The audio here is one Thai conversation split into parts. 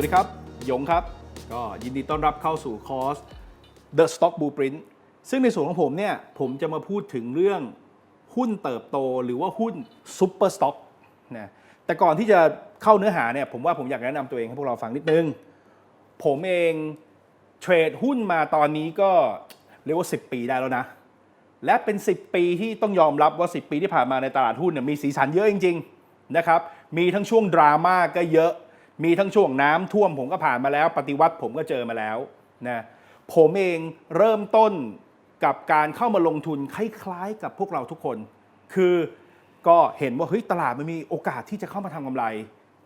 วัสดีครับ ยงครับ ก็ยินดีต้อนรับเข้าสู่คอร์ส The Stock Blueprint ซึ่งในส่วนของผมเนี่ย ผมจะมาพูดถึงเรื่องหุ้นเติบโตหรือว่าหุ้น Super Stock นะแต่ก่อนที่จะเข้าเนื้อหาเนี่ย ผมว่าผมอยากแนะนำตัวเองให้พวกเราฟังนิดนึง ผมเองเทรดหุ้นมาตอนนี้ก็เรียกว่า 10 ปีได้แล้วนะ และเป็น 10 ปีที่ต้องยอมรับว่า 10 ปีที่ผ่านมาในตลาดหุ้นเนี่ยมีสีสันเยอะจริง ๆ นะครับ มีทั้งช่วงดราม่าก็เยอะ มีทั้งช่วงน้ำท่วมผมก็ผ่านมาแล้ว ปฏิวัติผมก็เจอมาแล้วนะผมเองเริ่มต้นกับการเข้ามาลงทุนคล้ายๆกับพวกเราทุกคน คือก็เห็นว่าเฮ้ยตลาดมันมีโอกาสที่จะเข้ามาทำกำไร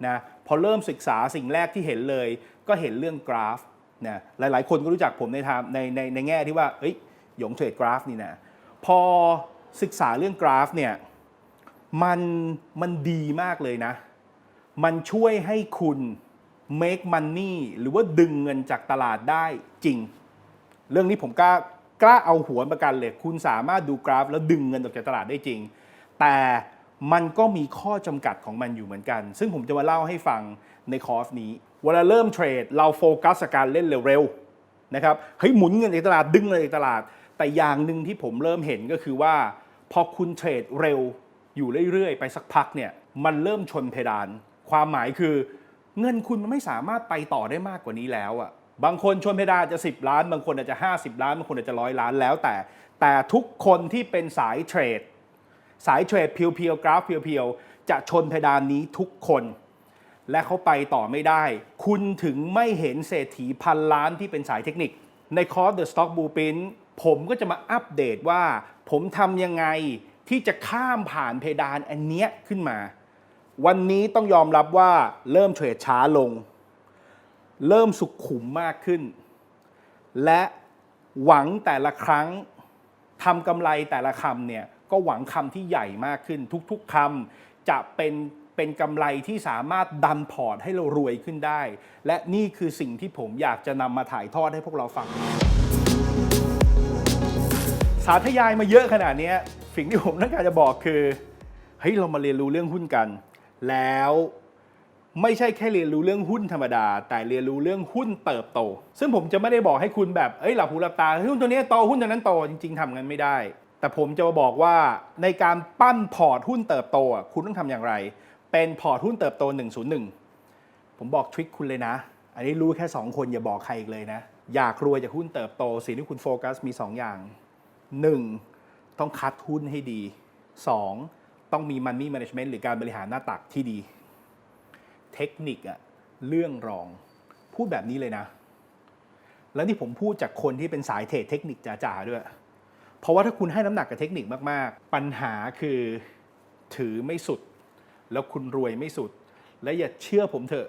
นะพอเริ่มศึกษาสิ่งแรกที่เห็นเลย ก็เห็นเรื่องกราฟนะหลายๆ คนก็รู้จักผมในทางในในในแง่ที่ว่าเอ้ยหยงเทรดกราฟนี่นะพอศึกษาเรื่องกราฟเนี่ยมันมันดีมากเลยนะ มันช่วยให้คุณ make money หรือว่าดึงเงินจากตลาดได้จริง เรื่องนี้ผมกล้ากล้าเอาหัวประกันเลย คุณสามารถดูกราฟ แล้วดึงเงินออกจากตลาดได้จริง แต่มันก็มีข้อจำกัดของมันอยู่เหมือนกัน ซึ่งผมจะมาเล่าให้ฟังในคอร์สนี้ เวลาเริ่มเทรด เราโฟกัสกับการเล่นเร็วๆนะครับ เฮ้ยหมุนเงินจากตลาดดึงเงินจากตลาด แต่อย่างหนึ่งที่ผมเริ่มเห็นก็คือว่า พอคุณเทรดเร็วอยู่เรื่อยๆ ไปสักพักเนี่ย มันเริ่มชนเพดาน ความหมายคือเงินคุณมันไม่สามารถไปต่อได้มากกว่านี้แล้วอะบางคนชนเพดานจจะ 10 ล้าน บางคนอาจจะ 50 ล้าน บางคนอาจจะร้อยล้านแล้วแต่ แต่ทุกคนที่เป็นสายเทรด สายเทรดเพียวๆกราฟเพียวๆจะชนเพดานนี้ทุกคน และเขาไปต่อไม่ได้ คุณถึงไม่เห็นเศรษฐีพันล้านที่เป็นสายเทคนิค ในคอร์ส The Stock Blueprint ผมก็จะมาอัปเดตว่า ผมทำยังไงที่จะข้ามผ่านเพดานอันเนี้ยขึ้นมา วันนี้ต้องยอมรับว่าเริ่มเทรดช้าลง เริ่มสุขขุมมากขึ้น และหวังแต่ละครั้งทำกำไรแต่ละคำเนี่ยก็หวังคำที่ใหญ่มากขึ้น ทุกๆคำจะเป็นเป็นกำไรที่สามารถดันพอร์ตให้เรารวยขึ้นได้ และนี่คือสิ่งที่ผมอยากจะนำมาถ่ายทอดให้พวกเราฟัง สาธยายมาเยอะขนาดนี้สิ่งที่ผมต้องการจะบอกคือเฮ้ยเรามาเรียนรู้เรื่องหุ้นกัน แล้วไม่ใช่แค่เรียนรู้เรื่องหุ้นธรรมดา แต่เรียนรู้เรื่องหุ้นเติบโต ซึ่งผมจะไม่ได้บอกให้คุณแบบเอ้ยหลับหูหลับตาหุ้นตัวนี้โตหุ้นตัวนั้นโตจริง ๆทำงั้นไม่ได้ แต่ผมจะมาบอกว่าในการปั้นพอร์ตหุ้นเติบโตคุณต้องทำอย่างไร เป็นพอร์ตหุ้นเติบโต 101 ผมบอกทริคคุณเลยนะ อันนี้รู้แค่ 2 คนอย่าบอกใครอีกเลยนะ อยากรวยจากหุ้นเติบโตสิ่งที่คุณโฟกัสมี 2 อย่าง 1. ต้องคัดหุ้นให้ดี 2. ต้องมี Money Management หรือการบริหารหน้าตักที่ดี เทคนิคอะเรื่องรอง พูดแบบนี้เลยนะ แล้วนี่ผมพูดจากคนที่เป็นสายเทรดเทคนิคจ๋าๆด้วย เพราะว่าถ้าคุณให้น้ำหนักกับเทคนิคมากๆ ปัญหาคือถือไม่สุด แล้วคุณรวยไม่สุด และอย่าเชื่อผมเถอะ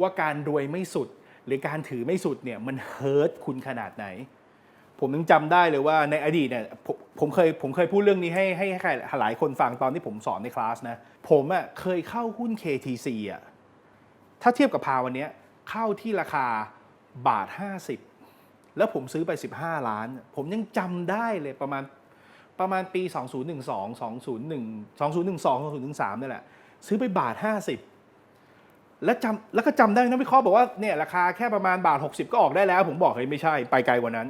ว่าการรวยไม่สุด หรือการถือไม่สุดเนี่ยมันเฮิร์ตคุณขนาดไหน ผมยังจำได้เลยว่าในอดีตเนี่ยผมผมเคยผมเคยพูดเรื่องนี้ให้ให้ใครหลายคนฟังตอนที่ผมสอนในคลาสนะ ผมอะ่ะเคยเข้าหุ้น KTC อะถ้าเทียบกับพาวันเนี้ยเข้าที่ราคาบาท 50 แล้วผมซื้อไป 15 ล้าน ผมยังจำได้เลยประมาณประมาณปี 2012 201 2012 2013นี่แหละ ซื้อไปบาท 50 แล้วจำแล้วก็จำได้นะวิเคราะห์บอกว่าเนี่ยราคาแค่ประมาณบาท 60 ก็ออกได้แล้ว ผมบอกเฮ้ยไม่ใช่ไปไกลกว่านั้น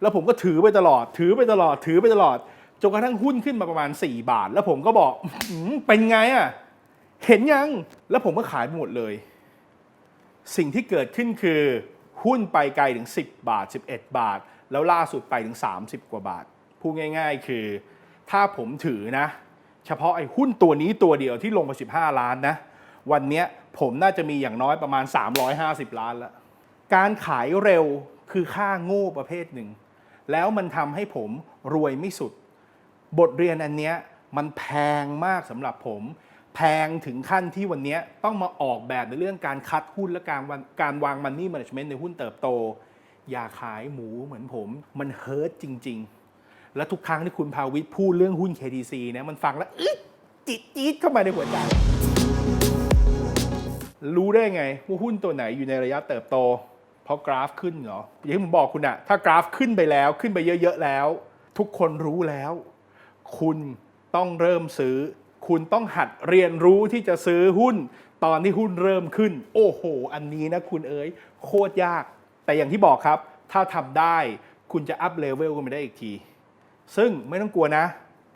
แล้วผมก็ถือไปตลอด ถือไปตลอด ถือไปตลอด จนกระทั่งหุ้นขึ้นมาประมาณ 4 บาท แล้วผมก็บอกเป็นไงอะเห็นยัง แล้วผมก็ขายไปหมดเลย สิ่งที่เกิดขึ้นคือหุ้นไปไกลถึง 10 บาท 11 บาท แล้วล่าสุดไปถึง 30 กว่าบาท พูดง่าย ๆ คือ ถ้าผมถือนะ เฉพาะไอ้หุ้นตัวนี้ตัวเดียวที่ลงไป 15 ล้านนะ วันนี้ผมน่าจะมีอย่างน้อยประมาณ 350 ล้านแล้ว การขายเร็วคือค่าโง่ประเภทหนึ่ง แล้วมันทำให้ผมรวยไม่สุด บทเรียนอันเนี้ยมันแพงมากสำหรับผม แพงถึงขั้นที่วันนี้ต้องมาออกแบบในเรื่องการคัดหุ้นและการการวางมันนี่ a มจเมนต์ในหุ้นเติบโต อย่าขายหมูเหมือนผม มันเฮิร์ตจริง ๆ และทุกครั้งที่คุณพาวิทย์พูดเรื่องหุ้น KTC นี่ยมันฟังแล้วจิตจี๊ดเข้ามาในหัวใจ รู้ได้ไงว่าหุ้นตัวไหนอยู่ในระยะเติบโต ราะกราฟขึ้นเหรออย่างที่ผมบอกคุณอะถ้ากราฟขึ้นไปแล้วขึ้นไปเยอะๆแล้ว ทุกคนรู้แล้ว คุณต้องเริ่มซื้อ คุณต้องหัดเรียนรู้ที่จะซื้อหุ้น ตอนที่หุ้นเริ่มขึ้น โอ้โห อันนี้นะคุณเอ๋ยโคตรยาก แต่อย่างที่บอกครับ ถ้าทำได้คุณจะอัพเลเวลกันไปได้อีกที ซึ่งไม่ต้องกลัวนะ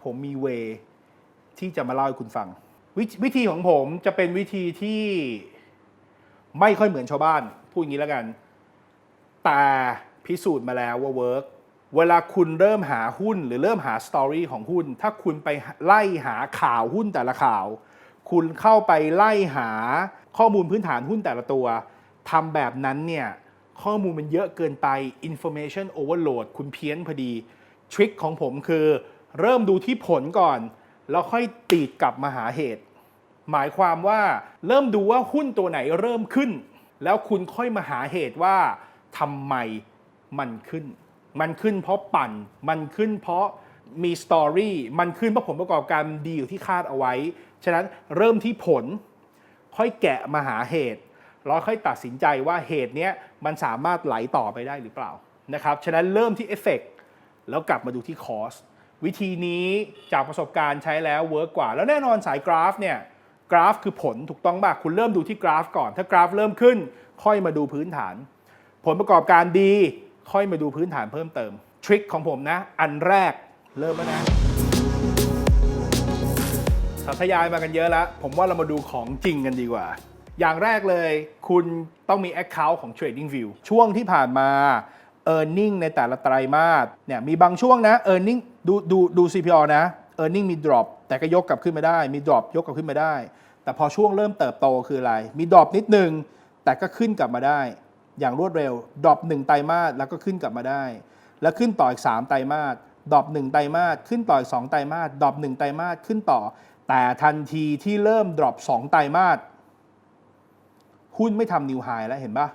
ผมมีเวที่จะมาเล่าให้คุณฟังววิธีของผมจะเป็นวิธีที่ไม่ค่อยเหมือนชาวบ้าน พูดอย่างนี้แล้วกัน แต่พิสูจน์มาแล้วว่าเวิร์กเวลาคุณเริ่มหาหุ้นหรือเริ่มหาสตอรี่ของหุ้น ถ้าคุณไปไล่หาข่าวหุ้นแต่ละข่าว คุณเข้าไปไล่หาข้อมูลพื้นฐานหุ้นแต่ละตัวทำแบบนั้นเนี่ยข้อมูลมันเยอะเกินไป information overload คุณเพี้ยนพอดี ทริคของผมคือ เริ่มดูที่ผลก่อน แล้วค่อยตีดกลับมาหาเหตุ หมายความว่าเริ่มดูว่าหุ้นตัวไหนเริ่มขึ้น แล้วคุณค่อยมาหาเหตุว่า ทำไมมันขึ้น มันขึ้นเพราะปั่น มันขึ้นเพราะมีสตอรี่มันขึ้นเพราะผลประกอบการดีอยู่ที่คาดเอาไว้ ฉะนั้นเริ่มที่ผล ค่อยแกะมาหาเหตุแล้วค่อยตัดสินใจว่าเหตุเนี้ยมันสามารถไหลต่อไปได้หรือเปล่านะครับฉะนั้นเริ่มที่เอฟเฟกแล้วกลับมาดูที่คอสวิธีนี้จากประสบการณ์ใช้แล้วเวิร์กกว่า แล้วแน่นอนสายกราฟเนี่ยกราฟคือผลถูกต้องป่ะคุณเริ่มดูที่กราฟก่อน ถ้ากราฟเริ่มขึ้น ค่อยมาดูพื้นฐาน ผลประกอบการดี ค่อยมาดูพื้นฐานเพิ่มเติม ทริคของผมนะ อันแรกเริ่มแล้วนะสาธยายมากันเยอะแล้ว ผมว่าเรามาดูของจริงกันดีกว่า อย่างแรกเลยคุณต้องมี Account ของ TradingView ช่วงที่ผ่านมา e a r n i n g ในแต่ละไตรมาสเนี่ยมีบางช่วงนะ e a r n i n g ดูดูดู CPO นะ e a r n i n g มี drop แต่ก็ยกกลับขึ้นมาได้ มี drop ยกกลับขึ้นมาได้ แต่พอช่วงเริ่มเติบโตคืออะไร มี drop นิดนึง แต่ก็ขึ้นกลับมาได้ อย่างรวดเร็ว drop 1ไตรมาสแล้วก็ขึ้นกลับมาได้ แล้วขึ้นต่ออีก 3 ไตรมาส drop 1ไตรมาสขึ้นต่ออีก2ไตรมาส drop 1ไตรมาสขึ้นต่อ แต่ทันทีที่เริ่ม drop 2ไตรมาสหุ้นไม่ทำนิวไฮแล้วเห็นปะ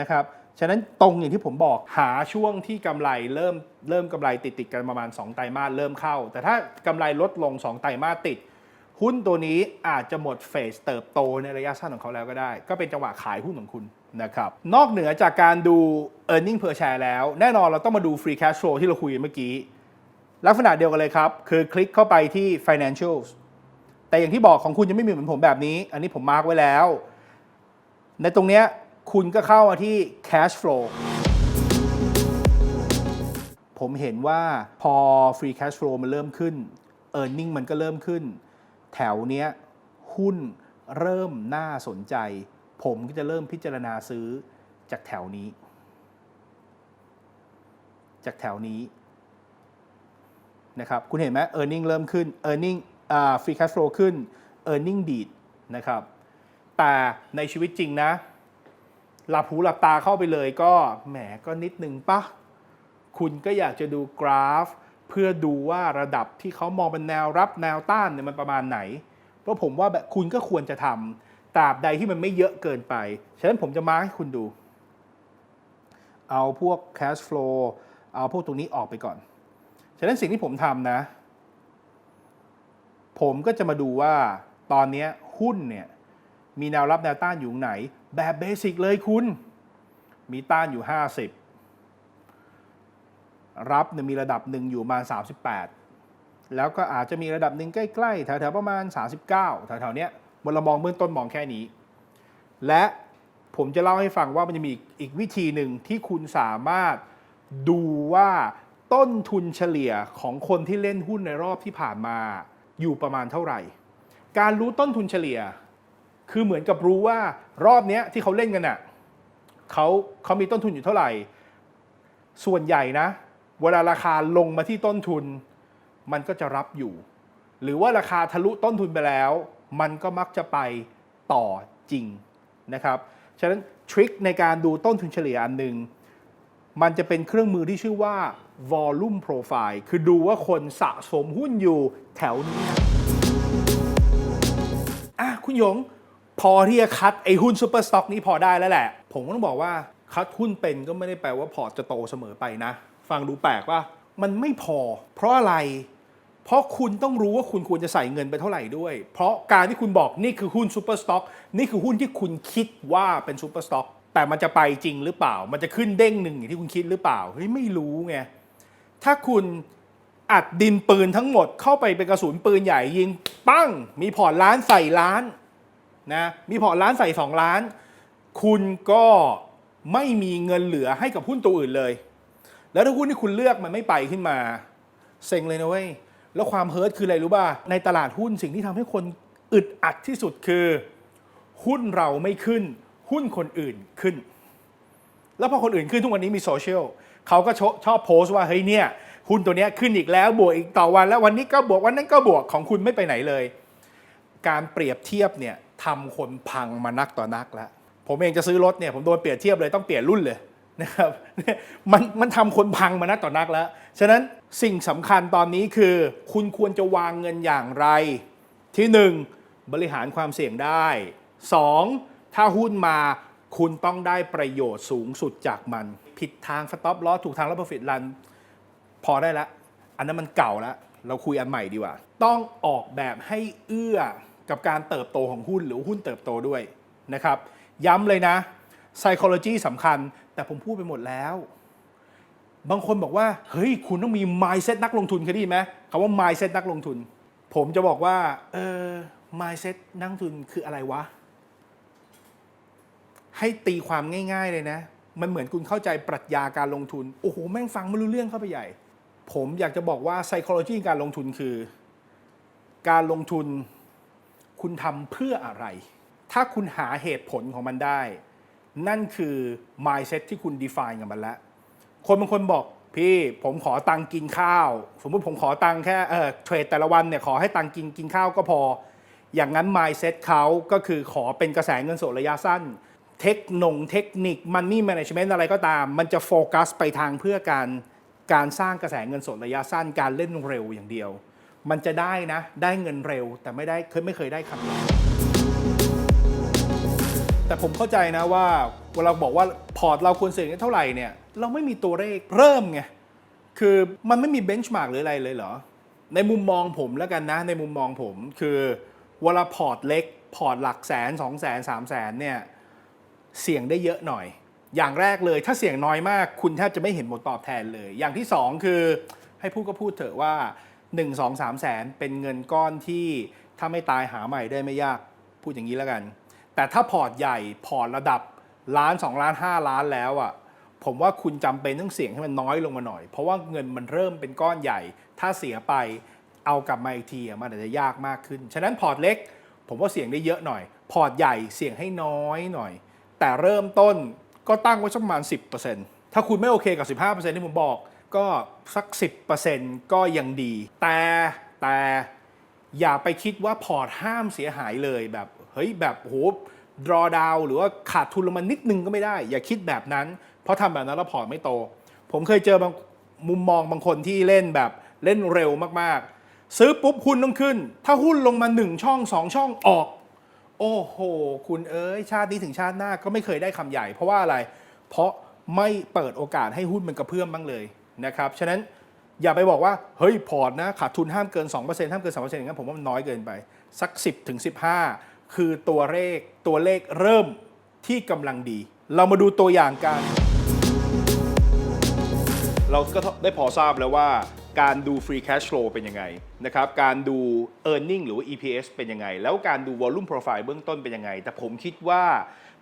นะครับฉะนั้นตรงอย่างที่ผมบอกหาช่วงที่กำไรเริ่มเริ่มกำไรติดติดกันประมาณ 2 ไตรมาสเริ่มเข้า แต่ถ้ากำไรลดลง 2 ไตรมาสติด หุ้นตัวนี้อาจจะหมดเฟสเติบโตในระยะสั้นของเขาแล้วก็ได้ ก็เป็นจังหวะขายหุ้นของคุณ นะครับ นอกเหนือจากการดู e a r n i n g per share แล้ว แน่นอนเราต้องมาดู free cash flow ที่เราคุยกันเมื่อกี้ ลักษณะเดียวกันเลยครับ คือคลิกเข้าไปที่ financials แต่อย่างที่บอกของคุณจะไม่มีเหมือนผมแบบนี้ อันนี้ผมมาร์กไว้แล้ว ในตรงเนี้ยคุณก็เข้ามาที่ cash flow ผมเห็นว่าพอ free cash flow มันเริ่มขึ้น e a r n i n g มันก็เริ่มขึ้น แถวเนี้ยหุ้นเริ่มน่าสนใจ ผมก็จะเริ่มพิจารณาซื้อจากแถวนี้ จากแถวนี้นะครับ คุณเห็นไหม e a r n i n g เริ่มขึ้น e a r n i n g อ่า free cash flow ขึ้น e a r n i n g ดีดนะครับ แต่ในชีวิตจริงนะ หลับหูหลับตาเข้าไปเลยก็แหมก็นิดนึงปะคุณก็อยากจะดูกราฟ เพื่อดูว่าระดับที่เขามองเป็นแนวรับแนวต้านเนี่ยมันประมาณไหน เพราะผมว่าแบบคุณก็ควรจะทำ ตราบใดที่มันไม่เยอะเกินไป ฉะนั้นผมจะมาร์คให้คุณดู เอาพวก cash flow เอาพวกตรงนี้ออกไปก่อน ฉะนั้นสิ่งที่ผมทำนะ ผมก็จะมาดูว่าตอนนี้หุ้นเนี่ยมีแนวรับแนวต้านอยู่ไหน แบบเบสิกเลยคุณ มีต้านอยู่ 50 รับเนี่ยมีระดับหนึ่งอยู่ประมาณ 38 แล้วก็อาจจะมีระดับหนึ่งใกล้ๆแถวๆประมาณ 39แถวๆเนี้ย บนเรามองเบื้องต้นมองแค่นี้ และผมจะเล่าให้ฟังว่ามันจะมีอีกวิธีหนึ่งที่คุณสามารถดูว่าต้นทุนเฉลี่ยของคนที่เล่นหุ้นในรอบที่ผ่านมาอยู่ประมาณเท่าไหร่ การรู้ต้นทุนเฉลี่ย คือเหมือนกับรู้ว่ารอบนี้ที่เขาเล่นกันน่ะเขาเขามีต้นทุนอยู่เท่าไหร่ ส่วนใหญ่นะ เวลาราคาลงมาที่ต้นทุน มันก็จะรับอยู่ หรือว่าราคาทะลุต้นทุนไปแล้ว มันก็มักจะไปต่อจริงนะครับ ฉะนั้นทริคในการดูต้นทุนเฉลี่ยอันหนึ่งมันจะเป็นเครื่องมือที่ชื่อว่า volume profile คือดูว่าคนสะสมหุ้นอยู่แถวนี้ อะ คุณหยง พอที่จะคัดไอ้หุ้นซูเปอร์สต็อกนี้พอได้แล้วแหละ ผมก็ต้องบอกว่า คัดหุ้นเป็นก็ไม่ได้แปลว่าพอร์ตจะโตเสมอไปนะ ฟังดูแปลกว่ามันไม่พอ เพราะอะไร เพราะคุณต้องรู้ว่าคุณควรจะใส่เงินไปเท่าไหร่ด้วย เพราะการที่คุณบอกนี่คือหุ้นซูเปอร์สต็อกนี่คือหุ้นที่คุณคิดว่าเป็นซูเปอร์สต็อกแต่มันจะไปจริงหรือเปล่า มันจะขึ้นเด้งหนึ่งอย่างที่คุณคิดหรือเปล่าเฮ้ยไม่รู้ไงถ้าคุณอัดดินปืนทั้งหมดเข้าไปเป็นกระสุนปืนใหญ่ยิงปั้ง มีพอร์ตล้านใส่ล้านนะมีพอร์ตล้านใส่สองล้าน คุณก็ไม่มีเงินเหลือให้กับหุ้นตัวอื่นเลย แล้วถ้าหุ้นที่คุณเลือกมันไม่ไปขึ้นมาเซ็งเลยนะเว้ย แล้วความเฮิร์ตคืออะไรรู้ป่ะในตลาดหุ้นสิ่งที่ทำให้คนอึดอัดที่สุดคือ หุ้นเราไม่ขึ้น หุ้นคนอื่นขึ้น แล้วพอคนอื่นขึ้นทุกวันนี้มีโซเชียลเขาก็ชอบชอบโพสต์ว่าเฮ้ยเนี่ยหุ้นตัวนี้ขึ้นอีกแล้วบวกอีกต่อวันแล้ววันนี้ก็บวกวันนั้นก็บวกของคุณไม่ไปไหนเลย การเปรียบเทียบเนี่ยทำคนพังมานักต่อนักแล้วผมเองจะซื้อรถเนี่ยผมโดนเปรียบเทียบเลยต้องเปลี่ยนรุ่นเลยนะครับมันมันทำคนพังมานักต่อนักแล้ว ฉะนั้น สิ่งสำคัญตอนนี้คือ คุณควรจะวางเงินอย่างไร ที่หนึ่งบริหารความเสี่ยงได้สองถ้าหุ้นมาคุณต้องได้ประโยชน์สูงสุดจากมัน ผิดทางสต็อปลอสถูกทางแล้ว profit run พอได้ละ อันนั้นมันเก่าแล้ว เราคุยอันใหม่ดีกว่า ต้องออกแบบให้เอื้อกับการเติบโตของหุ้นหรือหุ้นเติบโตด้วยนะครับ ย้ำเลยนะ psychology สำคัญ แต่ผมพูดไปหมดแล้ว บางคนบอกว่า เฮ้ย คุณต้องมี mindset นักลงทุนเคยได้ยินไหมคำว่า mindset นักลงทุน ผมจะบอกว่า เออ mindset นักลงทุนคืออะไรวะ ให้ตีความง่าย ๆ เลยนะ มันเหมือนคุณเข้าใจปรัชญาการลงทุน โอ้โห แม่งฟังไม่รู้เรื่องเข้าไปใหญ่ ผมอยากจะบอกว่า psychology การลงทุนคือ การลงทุน คุณทำเพื่ออะไร ถ้าคุณหาเหตุผลของมันได้ นั่นคือ mindset ที่คุณ define กับมันแล้ว คนบางคนบอกพี่ผมขอตังค์กินข้าว สมมติผมขอตังค์แค่เออเทรดแต่ละวันเนี่ยขอให้ตังค์กินกินข้าวก็พอ อย่างนั้น mindset เขาก็คือขอเป็นกระแสเงินสดระยะสั้น เทคโนงเทคนิค money management อะไรก็ตาม มันจะโฟกัสไปทางเพื่อการการสร้างกระแสเงินสดระยะสั้น การเล่นเร็วอย่างเดียว มันจะได้นะ ได้เงินเร็วแต่ไม่ได้เคยไม่เคยได้คำนี้ แต่ผมเข้าใจนะว่าเวลาบอกว่าพอร์ตเราควรเสี่ยงเท่าไหร่เนี่ยเราไม่มีตัวเลขเริ่มไงคือมันไม่มีเบนช์มาร์กหรืออะไรเลยเหรอ ในมุมมองผมแล้วกันนะ ในมุมมองผมคือเวลาพอร์ตเล็ก พอร์ตหลักแสนสองแสนสามแสนเนี่ยเสี่ยงได้เยอะหน่อย อย่างแรกเลยถ้าเสี่ยงน้อยมาก คุณแทบจะไม่เห็นผลตอบแทนเลย อย่างที่สองคือให้พูดก็พูดเถอะว่า 1 2 3 แสนเป็นเงินก้อนที่ถ้าไม่ตายหาใหม่ได้ไม่ยากพูดอย่างนี้แล้วกัน แต่ถ้าพอร์ตใหญ่พอร์ตระดับล้าน 2 ล้าน 5 ล้านแล้วอะผมว่าคุณจำเป็นต้องเสี่ยงให้มันน้อยลงมาหน่อย เพราะว่าเงินมันเริ่มเป็นก้อนใหญ่ ถ้าเสียไปเอากลับมาอีกทีมันอาจจะยากมากขึ้น ฉะนั้นพอร์ตเล็ก ผมว่าเสี่ยงได้เยอะหน่อย พอร์ตใหญ่เสี่ยงให้น้อยหน่อย แต่เริ่มต้นก็ตั้งไว้สักประมาณ 10%ถ้าคุณไม่โอเคกับ 15%ที่ผมบอก ก็สัก 10%ก็ยังดี แต่แต่อย่าไปคิดว่าพอร์ตห้ามเสียหายเลยแบบ เฮ้ยแบบโห draw down หรือว่าขาดทุนลงมานิดนึงก็ไม่ได้ อย่าคิดแบบนั้น เพราะทำแบบนั้นแล้วพอร์ตไม่โต ผมเคยเจอบางมุมมองบางคนที่เล่นแบบเล่นเร็วมากๆ ซื้อปุ๊บหุ้นต้องขึ้น ถ้าหุ้นลงมา 1 ช่อง 2 ช่องออก โอ้โห คุณเอ้ยชาตินี้ถึงชาติหน้าก็ไม่เคยได้คำใหญ่ เพราะว่าอะไร เพราะไม่เปิดโอกาสให้หุ้นมันกระเพื่อมบ้างเลยนะครับฉะนั้นอย่าไปบอกว่าเฮ้ยพอร์ตนะขาดทุนห้ามเกิน 2%ห้ามเกิน3%อย่างนั้นผมว่ามันน้อยเกินไป สัก 10ถึง15 คือตัวเลขตัวเลขเริ่มที่กำลังดี เรามาดูตัวอย่างกัน เราก็ได้พอทราบแล้วว่าการดู free cash flow เป็นยังไงนะครับ การดู earning หรือว่า EPS เป็นยังไง แล้วการดู volume profile เบื้องต้นเป็นยังไง แต่ผมคิดว่า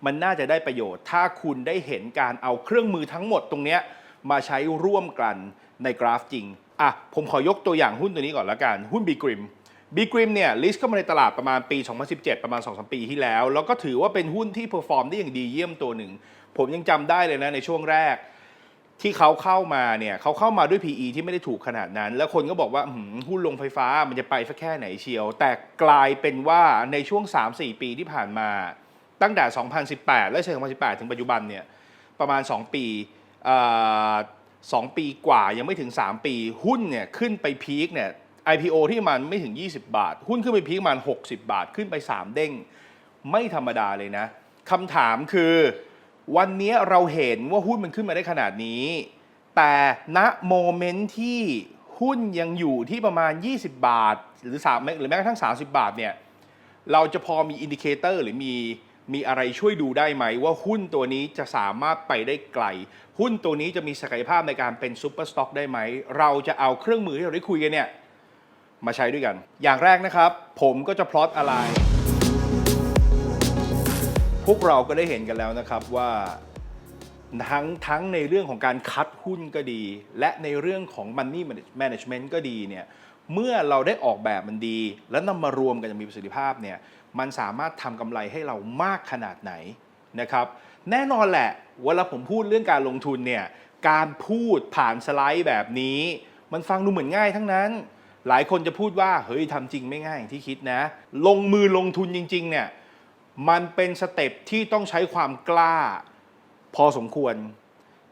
มันน่าจะได้ประโยชน์ ถ้าคุณได้เห็นการเอาเครื่องมือทั้งหมดตรงนี้มาใช้ร่วมกันในกราฟจริง อะ ผมขอยกตัวอย่างหุ้นตัวนี้ก่อนละกัน หุ้น B Grim B Grim เนี่ยลิสต์เข้ามาในตลาดประมาณปี 2017 ประมาณ 2-3 ปีที่แล้ว แล้วก็ถือว่าเป็นหุ้นที่เพอร์ฟอร์มได้อย่างดีเยี่ยมตัวหนึ่ง ผมยังจำได้เลยนะในช่วงแรก ที่เขาเข้ามาเนี่ยเขาเข้ามาด้วย PE ที่ไม่ได้ถูกขนาดนั้น แล้วคนก็บอกว่าหุ้นลงไฟฟ้ามันจะไปสักแค่ไหนเชียว แต่กลายเป็นว่าในช่วง 3-4 ปีที่ผ่านมา ตั้งแต่ 2018 และเชิง2018 ถึงปัจจุบันเนี่ยประมาณ 2 ปีเอ่อสองปีกว่ายังไม่ถึง 3 ปี หุ้นเนี่ยขึ้นไปพีคเนี่ย IPO ที่มันไม่ถึง 20 บาท หุ้นขึ้นไปพีคมัน 60 บาทขึ้นไป 3 เด้ง ไม่ธรรมดาเลยนะคำถามคือ วันนี้เราเห็นว่าหุ้นมันขึ้นมาได้ขนาดนี้ แต่ณโมเมนต์ที่หุ้นยังอยู่ที่ประมาณ 20 บาท หรือ3หรือแม้กระทั่ง 30 บาทเนี่ยเราจะพอมีอินดิเคเตอร์หรือมีมีอะไรช่วยดูได้ไหม ว่าหุ้นตัวนี้จะสามารถไปได้ไกล หุ้นตัวนี้จะมีศักยภาพในการเป็นซูเปอร์สต็อกได้ไหม เราจะเอาเครื่องมือที่เราได้คุยกันเนี่ย มาใช้ด้วยกัน อย่างแรกนะครับ ผมก็จะพลอตอะไร พวกเราก็ได้เห็นกันแล้วนะครับว่าทั้งทั้งในเรื่องของการคัดหุ้นก็ดี และในเรื่องของ Money Management ก็ดีเนี่ยเมื่อเราได้ออกแบบมันดี แล้วนำมารวมกันอย่างมีประสิทธิภาพเนี่ยมันสามารถทำกำไรให้เรามากขนาดไหนนะครับ แน่นอนแหละเวลาผมพูดเรื่องการลงทุนเนี่ยการพูดผ่านสไลด์แบบนี้ มันฟังดูเหมือนง่ายทั้งนั้น หลายคนจะพูดว่าเฮ้ยทำจริงไม่ง่ายอย่างที่คิดนะ ลงมือลงทุนจริง ๆ เนี่ย มันเป็นสเต็ปที่ต้องใช้ความกล้า พอสมควร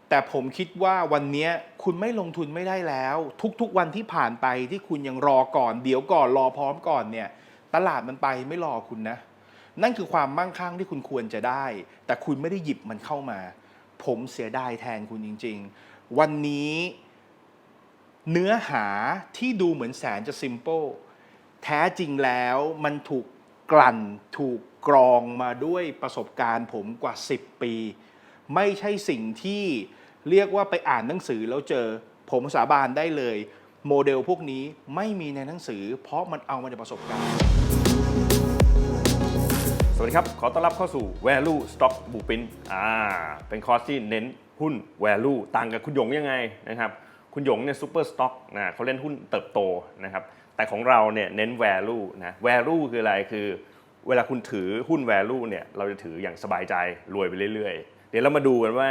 แต่ผมคิดว่าวันนี้คุณไม่ลงทุนไม่ได้แล้ว ทุกๆวันที่ผ่านไปที่คุณยังรอก่อน เดี๋ยวก่อนรอพร้อมก่อนเนี่ย ตลาดมันไปไม่รอคุณนะ นั่นคือความมั่งคั่งที่คุณควรจะได้ แต่คุณไม่ได้หยิบมันเข้ามา ผมเสียดายแทนคุณจริง ๆ วันนี้ เนื้อหาที่ดูเหมือนแสนจะซิม p ป e แท้จริงแล้วมันถูกกลั่นถูกกรองมาด้วยประสบการณ์ผมกว่า 10 ปี ไม่ใช่สิ่งที่เรียกว่าไปอ่านหนังสือแล้วเจอ ผมสาบานได้เลย โมเดลพวกนี้ไม่มีในหนังสือ เพราะมันเอามาจากประสบการณ์ สวัสดีครับ ขอต้อนรับเข้าสู่ Value Stock Blueprint อ่าเป็นคอร์สที่เน้นหุ้น Value ต่างกับคุณหยงยังไงนะครับ คุณหยงเนี่ย Super Stock นะเขาเล่นหุ้นเติบโตนะครับแต่ของเราเนี่ยเน้น Value นะ Value คืออะไรคือ เวลาคุณถือหุ้น Value เนี่ยเราจะถืออย่างสบายใจรวยไปเรื่อยๆ เดี๋ยวเรามาดูกันว่า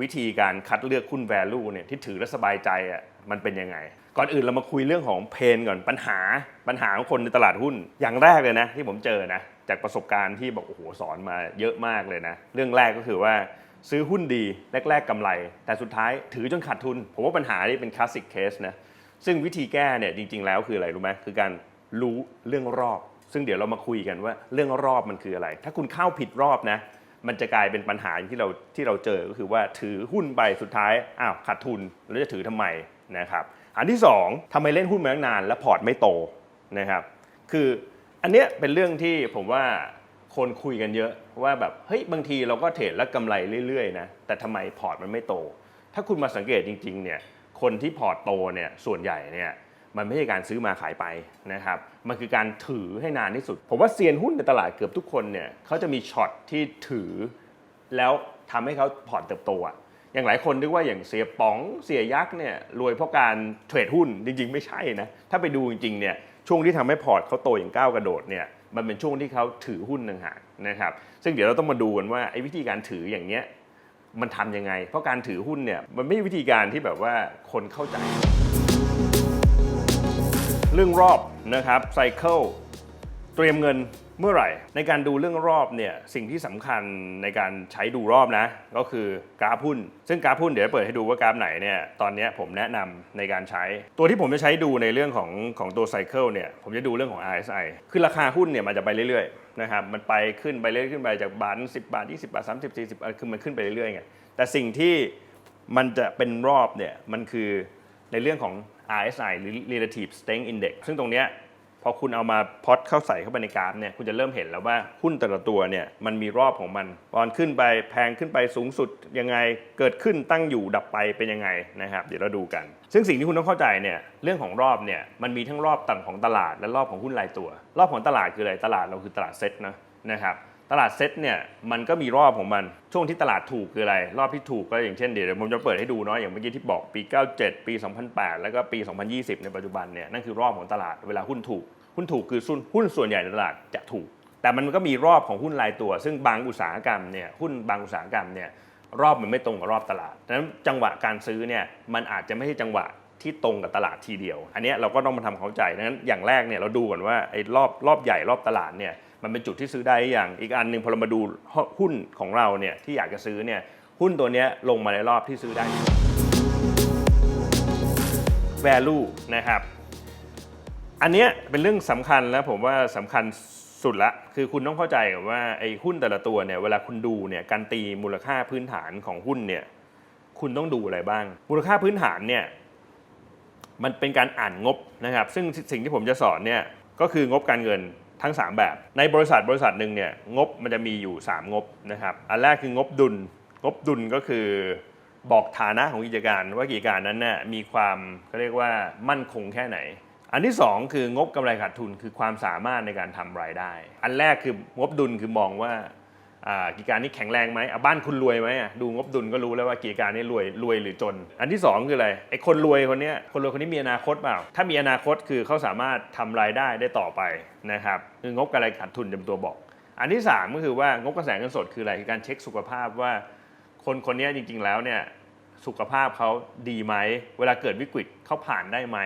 วิธีการคัดเลือกหุ้น Value เนี่ยที่ถือแล้วสบายใจอะมันเป็นยังไง ก่อนอื่นเรามาคุยเรื่องของเพนก่อนปัญหาปัญหาของคนในตลาดหุ้นอย่างแรกเลยนะที่ผมเจอนะจากประสบการณ์ที่บอกโอ้โหสอนมาเยอะมากเลยนะเรื่องแรกก็คือว่า ซื้อหุ้นดีแรกๆกำไร แต่สุดท้ายถือจนขาดทุน ผมว่าปัญหานี้เป็นคลาสสิกเคสนะซึ่งวิธีแก้เนี่ยจริง ๆ แล้วคืออะไรรู้ไหมคือการรู้เรื่องรอบ ซึ่งเดี๋ยวเรามาคุยกันว่าเรื่องรอบมันคืออะไร ถ้าคุณเข้าผิดรอบนะ มันจะกลายเป็นปัญหาที่เราที่เราเจอก็คือว่าถือหุ้นไปสุดท้ายอ้าวขาดทุนแล้วจะถือทำไมนะครับอันที่สองทำไมเล่นหุ้นมาตั้งนาน แล้วพอร์ตไม่โตนะครับคืออันเนี้ยเป็นเรื่องที่ผมว่าคนคุยกันเยอะ ว่าแบบเฮ้ยบางทีเราก็เทรดแล้วกำไรเรื่อยๆนะแต่ทำไมพอร์ตมันไม่โต ถ้าคุณมาสังเกตจริงๆเนี่ยคนที่พอร์ตโตเนี่ยส่วนใหญ่เนี่ยมันไม่ใช่การซื้อมาขายไปนะครับ มันคือการถือให้นานที่สุด ผมว่าเซียนหุ้นในตลาดเกือบทุกคนเนี่ยเขาจะมีช็อตที่ถือ แล้วทำให้เขาพอร์ตเติบโตอะอย่างหลายคนนึกว่าอย่างเสียป๋องเสียยักษ์เนี่ยรวยเพราะการเทรดหุ้นจริง ๆ ไม่ใช่นะ ถ้าไปดูจริงๆเนี่ยช่วงที่ทำให้พอร์ตเขาโตอย่างก้าวกระโดดเนี่ย มันเป็นช่วงที่เขาถือหุ้นต่างหากนะครับซึ่งเดี๋ยวเราต้องมาดูกันว่าไอ้วิธีการถืออย่างเนี้ยมันทำยังไง เพราะการถือหุ้นเนี่ยมันไม่ใช่วิธีการที่แบบว่าคนเข้าใจ เรื่องรอบนะครับไซเคิลเตรียมเงิน เมื่อไหร่ ในการดูเรื่องรอบเนี่ยสิ่งที่สำคัญในการใช้ดูรอบนะ ก็คือกราฟหุ้น ซึ่งกราฟหุ้นเดี๋ยวเปิดให้ดูว่ากราฟไหนเนี่ยตอนนี้ผมแนะนำในการใช้ ตัวที่ผมจะใช้ดูในเรื่องของของตัวไซเคิลเนี่ยผมจะดูเรื่องของ RSI คือราคาหุ้นเนี่ยมันจะไปเรื่อยๆนะครับมันไปขึ้นไปเรื่อยๆขึ้นไปจากบาท10บาท 20 บาท 30 40บาทคือมันขึ้นไปเรื่อยๆไงแต่สิ่งที่มันจะเป็นรอบเนี่ยมันคือในเรื่องของ RSI หรือ Relative Strength Index ซึ่งตรงเนี้ย พอคุณเอามาพอดเข้าใส่เข้าไปในกราฟเนี่ยคุณจะเริ่มเห็นแล้วว่าหุ้นแต่ละตัวเนี่ยมันมีรอบของมันตอนขึ้นไปแพงขึ้นไปสูงสุดยังไงเกิดขึ้นตั้งอยู่ดับไปเป็นยังไงนะครับ เดี๋ยวเราดูกัน ซึ่งสิ่งที่คุณต้องเข้าใจเนี่ยเรื่องของรอบเนี่ยมันมีทั้งรอบต่างของตลาดและรอบของหุ้นรายตัว รอบของตลาดคืออะไรตลาดเราคือตลาดเซ็ตนะนะครับ ตลาดเซ็ตเนี่ยมันก็มีรอบของมันช่วงที่ตลาดถูกคืออะไร รอบที่ถูกก็อย่างเช่นเดี๋ยวผมจะเปิดให้ดูเนาะอย่างเมื่อกี้ที่บอกปี 97 ปี 2008 แล้วก็ปี 2020 ในปัจจุบันเนี่ยนั่นคือรอบของตลาดเวลาหุ้นถูก หุ้นถูกคือหุ้นหุ้นส่วนใหญ่ในตลาดจะถูก แต่มันก็มีรอบของหุ้นรายตัว ซึ่งบางอุตสาหกรรมเนี่ยหุ้นบางอุตสาหกรรมเนี่ยรอบมันไม่ตรงกับรอบตลาดดังนั้นจังหวะการซื้อเนี่ยมันอาจจะไม่ใช่จังหวะที่ตรงกับตลาดทีเดียว อันนี้เราก็ต้องมาทำความเข้าใจดังนั้นอย่างแรกเนี่ยเราดูก่อนว่าไอ้รอบรอบใหญ่รอบตลาดเนี่ย มันเป็นจุดที่ซื้อได้อยังอีกอันหนึ่งพอเรามาดูหุ้นของเราเนี่ยที่อยากจะซื้อเนี่ยหุ้นตัวนี้ลงมาในรอบที่ซื้อได้ value นะครับ อันเนี้ยเป็นเรื่องสำคัญแล้วผมว่าสำคัญสุดละคือคุณต้องเข้าใจก่อนว่าไอ้หุ้นแต่ละตัวเนี่ยเวลาคุณดูเนี่ยการตีมูลค่าพื้นฐานของหุ้นเนี่ยคุณต้องดูอะไรบ้าง มูลค่าพื้นฐานเนี่ยมันเป็นการอ่านงบนะครับ ซึ่งสิ่งที่ผมจะสอนเนี่ยก็คืองบการเงิน ทั้ง 3 แบบ ในบริษัทบริษัทหนึ่งเนี่ยงบมันจะมีอยู่ 3 งบนะครับ อันแรกคืองบดุล งบดุลก็คือบอกฐานะของกิจการว่ากิจการนั้นน่ยมีความเขาเรียกว่ามั่นคงแค่ไหน อันที่ 2 คืองบกำไรขาดทุนคือความสามารถในการทำรายได้ อันแรกคืองบดุลคือมองว่า กิจการนี้แข็งแรงไหมอะบ้านคุณรวยไหมดูงบดุลก็รู้แล้วว่ากิจการนี้รวยรวยหรือจน อันที่ 2 คืออะไรไอ้คนรวยคนนี้คนรวยคนนี้มีอนาคตเปล่า ถ้ามีอนาคตคือเขาสามารถทำรายได้ได้ต่อไปนะครับคืองบกำไรขาดทุนจะเป็นตัวบอก อันที่ 3 ก็คือว่างบกระแสเงินสดคืออะไรคือการเช็คสุขภาพว่า คนคนนี้จริง ๆ แล้วเนี่ยสุขภาพเขาดีไหมเวลาเกิดวิกฤตเขาผ่านได้ไหม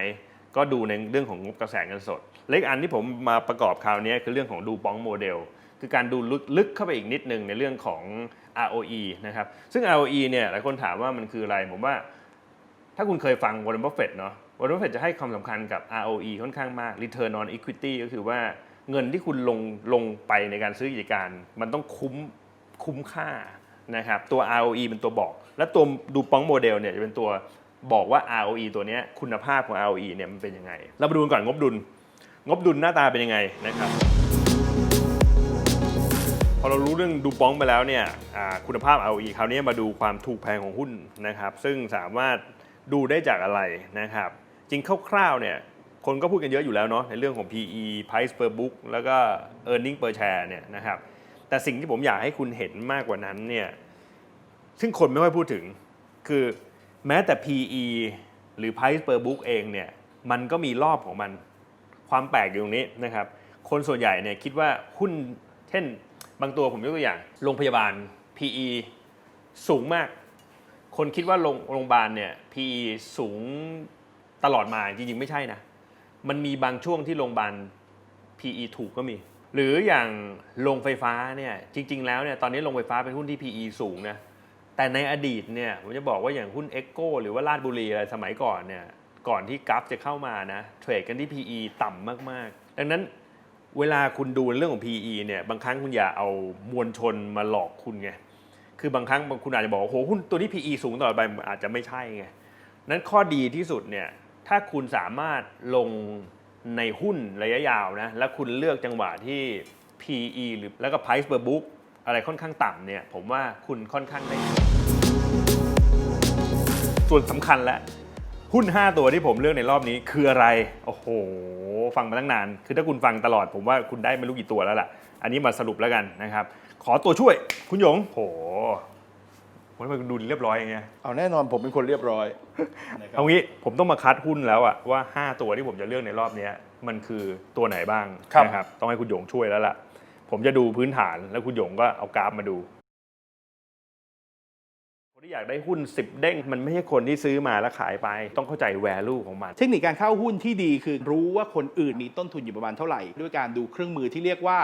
ก็ดูในเรื่องของงบกระแสเงินสด เล็กอันที่ผมมาประกอบคราวนี้คือเรื่องของดูป้องโมเดล คือการดูลึกเข้าไปอีกนิดนึงในเรื่องของ ROE นะครับ ซึ่ง ROE เนี่ยหลายคนถามว่ามันคืออะไร ผมว่าถ้าคุณเคยฟังวอร์เรนบัฟเฟตเนาะวอร์เรนบัฟเฟตจะให้ความสำคัญกับ ROE ค่อนข้างมาก Return on Equity ก็คือว่าเงินที่คุณลงลงไปในการซื้อกิจการ มันต้องคุ้มคุ้มค่านะครับ ตัว ROE เป็นตัวบอก และตัวดูป้องโมเดลเนี่ยจะเป็นตัวบอกว่า ROE ตัวนี้คุณภาพของ ROE เนี่ยมันเป็นยังไง เรามาดูกันก่อนงบดุล งบดุลหน้าตาเป็นยังไงนะครับ อเรารู้เรื่องดูป้องไปแล้วเนี่ยคุณภาพ ROE คราวนี้มาดูความถูกแพงของหุ้นนะครับ ซึ่งสามารถดูได้จากอะไรนะครับ จริงคร่าวๆเนี่ยคนก็พูดกันเยอะอยู่แล้วเนาะในเรื่องของ PE price per book แล้วก็ earning per share เนี่ยนะครับ แต่สิ่งที่ผมอยากให้คุณเห็นมากกว่านั้นเนี่ยซึ่งคนไม่ค่อยพูดถึง คือแม้แต่ PE หรือ price per book เองเนี่ยมันก็มีรอบของมัน ความแปลกอยู่ตรงนี้นะครับ คนส่วนใหญ่เนี่ยคิดว่าหุ้นเช่น บางตัวผมยกตัวอย่าง โรงพยาบาล PE สูงมาก คนคิดว่าโรงพยาบาลเนี่ย PE สูงตลอดมาจริงๆ ไม่ใช่นะ มันมีบางช่วงที่โรงพยาบาล PE ถูกก็มี หรืออย่างโรงไฟฟ้าเนี่ยจริง ๆ แล้วเนี่ยตอนนี้โรงไฟฟ้าเป็นหุ้นที่ PE สูงนะแต่ในอดีตเนี่ยผมจะบอกว่าอย่างหุ้น e อ o หรือว่าลาดบุรีอะไรสมัยก่อนเนี่ยก่อนที่กราฟจะเข้ามานะเทรดกันที่ PE ต่ำมากๆ ดังนั้น เวลาคุณดูเรื่องของ PE เนี่ยบางครั้งคุณอย่าเอามวลชนมาหลอกคุณไง คือบางครั้งคุณอาจจะบอกว่าโหหุ้นตัวนี้ PE สูงตลอดไปอาจจะไม่ใช่ไง นั้นข้อดีที่สุดเนี่ยถ้าคุณสามารถลงในหุ้นระยะยาวนะแล้วคุณเลือกจังหวะที่ PE หรือแล้วก็ Price per book อะไรค่อนข้างต่ำเนี่ยผมว่าคุณค่อนข้างได้ ส่วนสำคัญและหุ้น 5 ตัวที่ผมเลือกในรอบนี้คืออะไร โอ้โห ฟังมาตั้งนาน คือถ้าคุณฟังตลอด ผมว่าคุณได้ไม่รู้กี่ตัวแล้วล่ะ อันนี้มาสรุปแล้วกันนะครับ ขอตัวช่วย คุณหยงโหวันนี้มันดูเรียบร้อยอย่างเงี้ยเอาแน่นอนผมเป็นคนเรียบร้อยนะครับเอางี้ผมต้องมาคัดหุ้นแล้วอะว่า 5 ตัวที่ผมจะเลือกในรอบเนี้ยมันคือตัวไหนบ้างครับนะครับ ต้องให้คุณหยงช่วยแล้วล่ะ ผมจะดูพื้นฐานแล้วคุณหยงก็เอากราฟมาดูคน ที่อยากได้หุ้น 10 เด้ง มันไม่ใช่คนที่ซื้อมาแล้วขายไป ต้องเข้าใจ value ของมัน เทคนิคการเข้าหุ้นที่ดีคือรู้ว่าคนอื่นมีต้นทุนอยู่ประมาณเท่าไหร่ ด้วยการดูเครื่องมือที่เรียกว่า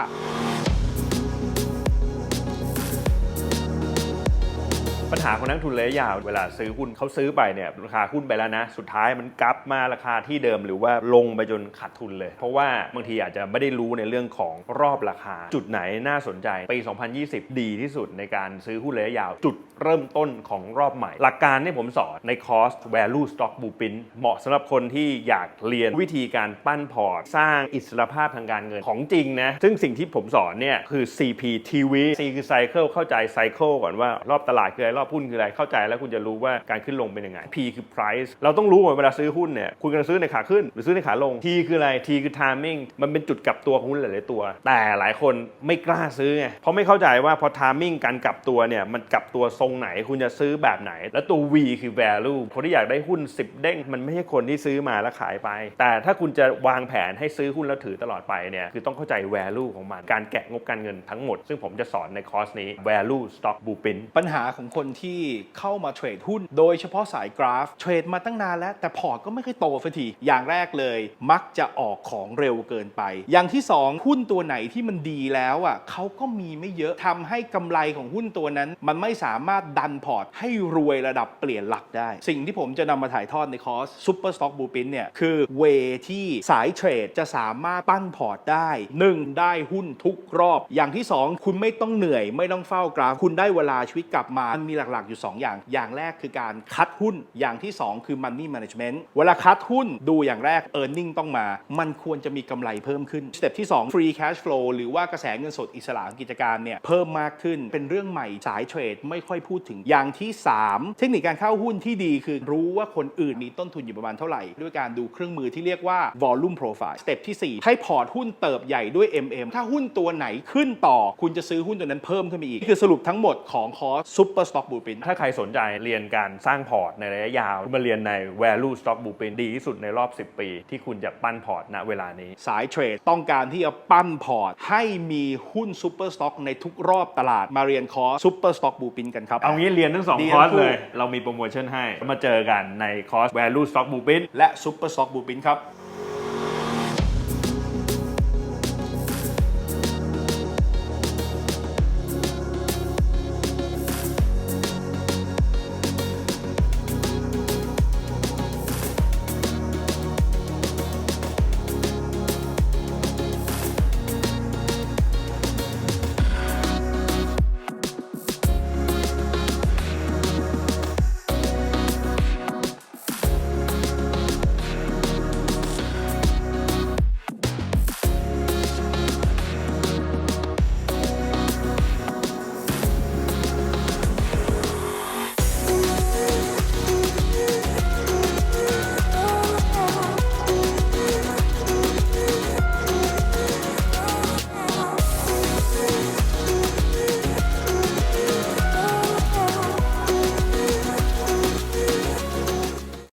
ปัญหาของนักทุนระยะยาวเวลาซื้อหุ้นเขาซื้อไปเนี่ยราคาหุ้นไปแล้วนะ สุดท้ายมันกลับมาราคาที่เดิมหรือว่าลงไปจนขาดทุนเลย เพราะว่าบางทีอาจจะไม่ได้รู้ในเรื่องของรอบราคา จุดไหนน่าสนใจปี 2020 ดีที่สุดในการซื้อหุ้นระยะยาว จุดเริ่มต้นของรอบใหม่ หลักการที่ผมสอนในคอร์ส value stock blueprint เหมาะสำหรับคนที่อยากเรียนวิธีการปั้นพอร์ต สร้างอิสรภาพทางการเงินของจริงนะซึ่งสิ่งที่ผมสอนเนี่ยคือ CPTV C คือ cycle เข้าใจ cycle ก่อนว่ารอบตลาดคืออะไรอบหุ้นคืออะไรเข้าใจแล้วคุณจะรู้ว่าการขึ้นลงเป็นยังไง P คือ price เราต้องรู้ว่าเวลาซื้อหุ้นเนี่ยคุณกำลังซื้อในขาขึ้นหรือซื้อในขาลง T คืออะไร T คือ timing มันเป็นจุดกลับตัวของหุ้นหลายๆตัว แต่หลายคนไม่กล้าซื้อไงเพราะไม่เข้าใจว่าพอ timing การกลับตัวเนี่ยมันกลับตัวทรงไหนคุณจะซื้อแบบไหน แล้วตัว V คือ value คนที่อยากได้หุ้น 10 เด้งมันไม่ใช่คนที่ซื้อมาแล้วขายไป แต่ถ้าคุณจะวางแผนให้ซื้อหุ้นแล้วถือตลอดไปเนี่ยคือต้องเข้าใจ value ของมันการแกะงบการเงินทั้งหมด ซึ่งผมจะสอนในคอร์สนี้ value stock blueprint ปัญหาของคนที่เข้ามาเทรดหุ้น โดยเฉพาะสายกราฟเทรดมาตั้งนานแล้ว แต่พอร์ตก็ไม่เคยโตสักทีอย่างแรกเลย มักจะออกของเร็วเกินไป อย่างที่สองหุ้นตัวไหนที่มันดีแล้วอะเขาก็มีไม่เยอะทำให้กำไรของหุ้นตัวนั้น มันไม่สามารถดันพอร์ตให้รวยระดับเปลี่ยนหลักได้ สิ่งที่ผมจะนำมาถ่ายทอดในคอร์ส Super Stock Blueprint เนี่ยคือเวที่สายเทรดจะสามารถปั้นพอร์ตได้ 1. ได้หุ้นทุกรอบ อย่างที่ 2 คุณไม่ต้องเหนื่อย ไม่ต้องเฝ้ากราฟคุณได้เวลาชีวิตกลับมามันมีหลักๆอยู่ 2 อย่าง อย่างแรกคือการคัดหุ้น อย่างที่ 2 คือ money management เวลาคัดหุ้นดูอย่างแรก e a r n i n g ต้องมา มันควรจะมีกำไรเพิ่มขึ้นสเต็ปที่ 2 free cash flow หรือว่ากระแสเงินสดอิสระของกิจการเนี่ยเพิ่มมากขึ้นเป็นเรื่องใหม่สายเทรดไม่ค่อยพูดถึงอย่างที่ 3 เทคนิคการเข้าหุ้นที่ดีคือรู้ว่าคนอื่นมีต้นทุนอยู่ประมาณเท่าไหร่ ด้วยการดูเครื่องมือที่เรียกว่า volume profile สเต็ปที่ 4 ให้พอร์ตหุ้นเติบใหญ่ด้วย MM ถ้าหุ้นตัวไหนขึ้นต่อ คุณจะซื้อหุ้นตัวนั้นเพิ่มขึ้นไปอีกนี่คือสรุปทั้งหมดของคอร์ส Super Stock Blueprint ถ้าใครสนใจเรียนการสร้างพอร์ตในระยะยาว มาเรียนใน value stock blueprint ดีที่สุดในรอบ 10 ปี ที่คุณจะปั้นพอร์ตณเวลานี้ สายเทรดต้องการที่จะปั้นพอร์ต ให้มีหุ้น Super Stock ในทุกรอบตลาดมาเรียนคอร์ส Super Stock Blueprint กันครับ เอางี้เรียนทั้งสองดีคอร์สทั้งคู่เลย เรามีโปรโมชั่นให้มาเจอกันในคอร์ส value stock blueprint และ Super Stock Blueprint ครับ